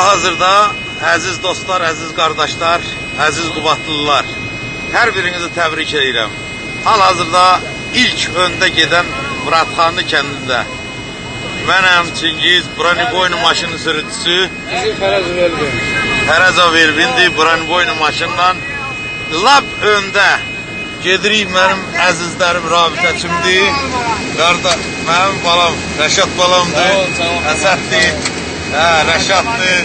Hal-hazırda əziz dostlar, əziz qardaşlar, əziz Qubatlılar, hər birinizi təbrik edirəm. Hal-hazırda ilk öndə gedən Muratxanlı kəndində mənəm Çingiz, Braniboynu maşının sürücüsü Bizim Feraz verdi. Fərəzov Elvindi Braniboynu maşınla lap öndə gedirik mənim əzizlərim rabitəçimdir. Qarda, mənim balam, Rəşad balamdır. Əsəddir, hə, Rəşaddır.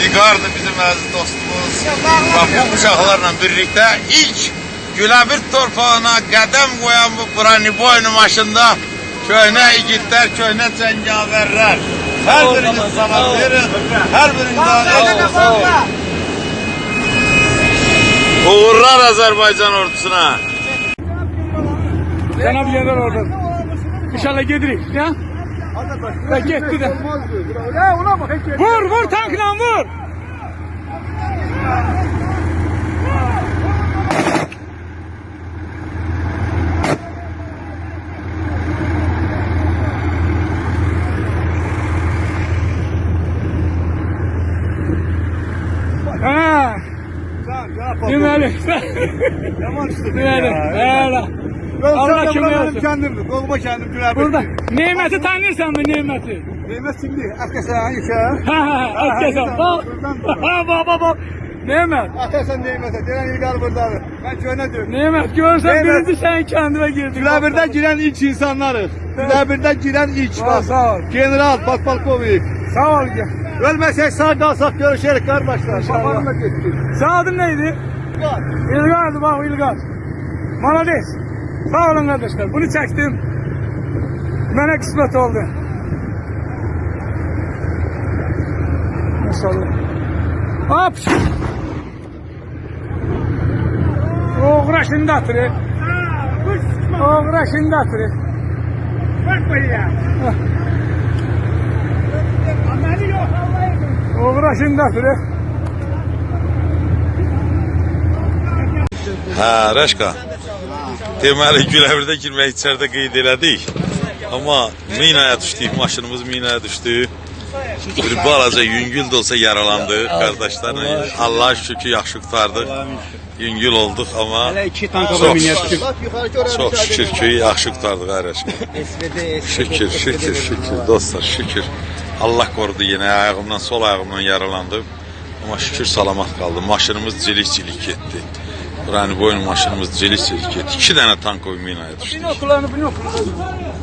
İlqardır bizim əziz dostumuz. Bax bu uşaqlarla birlikdə ilk Güləbir torpağına qədəm qoyan bu Braniboynu maşında köhnə igidlər, köhnə cəngavərlər. Hər biriniz salam verin. Hər biriniz. Uğurlar Azərbaycan ordusuna. Abi yerler orada. İnşallah gedirik ya. Ve gitti de. Vur vur tankla vur. Ha. Deməli. Deməli. Öyle. Allah kimi olsun. kendimdir. Dolma kendim güler. Burada nimeti tanırsan mı nimeti? Mehmet şimdi arkadaşlar yıka. Ha ha ha atkesen bak. Ha bak bak bak. Nimet. Atasan Mehmet'e. Denen ilgar burada. Ben köyüne diyorum. Nimet görsen Nimet. birinci sen kendime girdin. Güleber'den giren ilk insanlarız. Güleber'den giren ilk. Sağ ol, sağ ol. General, Patpalkovik. Sağ ol. Ölmesek sağ kalsak görüşerek kardeşler. Sen adın neydi? İlgar'dı bak İlgar. Malades. Sağ olun kardeşler. Bunu çektim. Bana kısmet oldu. Maşallah. Hop. Oğra şimdi atırı. Oğra şimdi atırı. Bakma ya. Oğra şimdi atırı. Hə, Rəşqa. Deməli Güləbirdə girmək içəridə qeyd elədik. Amma minaya düşdük, maşınımız minaya düşdü. Bir balaca yüngül də olsa yaralandı qardaşlarla. Allah şükür ki, yaxşı qurtardıq. Yüngül olduq amma iki çok, çok şükür ki, yaxşı qurtardıq Rəşqa. Şükür, şükür, şükür dostlar, şükür. Allah korudu yine ayağımdan, sol ayağımdan yaralandım. Ama şükür salamat kaldı. Maşınımız cilik-cilik gitti. Yani boyun maşınımız cilik-cilik gitti. İki tane tank o minaya düştü. Binokullarını binokullarını.